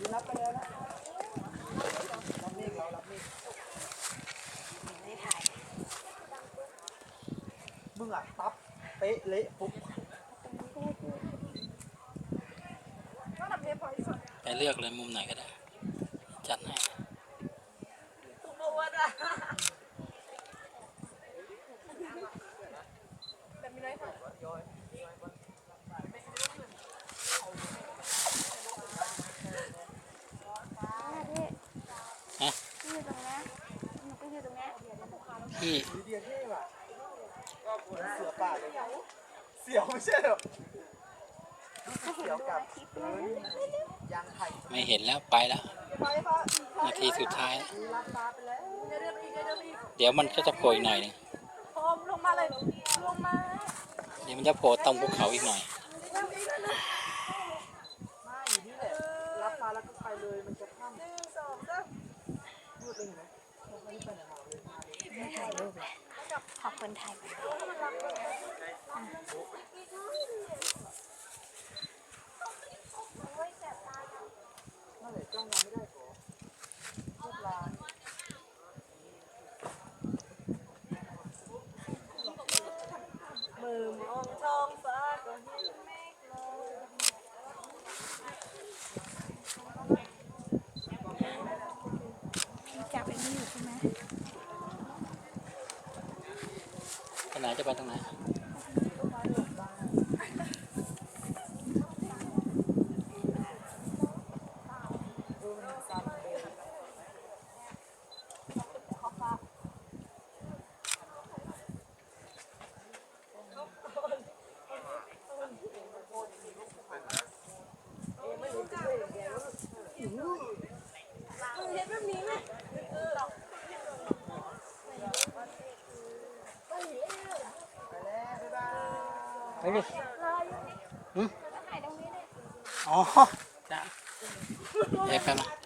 มึงอะตับเป๊ะเละปุ๊บไปเลือกเลยมุมไหนก็ได้ให้ พี่ ฮะ พี่อยู่ตรงนี้หนูก็อยู่ตรงนี้ พี่ดีเดียเท่ว่ะเสือป่าเลยเสียวไม่ใช่เหรอก็เห็นดวงอาทิตย์ด้วยยางไข่ไม่เห็นแล้วไปแล้วนาทีสุดท้าย รับตาไปแล้วเดี๋ยวมันก็จะโผล่อีกหน่อยหนึงพร้อมลงมาเลยลงมาเดี๋ยวมันจะโผล่ตรงภูเขาอีกหน่อยไม่อยู่นี่แหละรับมาแล้วก็ไปเลยมันจะข้ามหนึ่งสองสาม พูดเลยเห็นไหม ไม่ถ่ายรูปเลยขอบคุณถ่าย นั่นแหละจ้องงานไม่ได้ขอพูดลา มือมองท้องฟ้าก็เห็นเมฆลอยพี่จับไอ้นี่อยู่ใช่ไหม ไปไหน จะไปตรงไหน ไปแล้วบ๊ายบาย ไปดิถ่ายตรงนี้เลยอ๋อจ้ะเดี๋ยวแป๊บนึง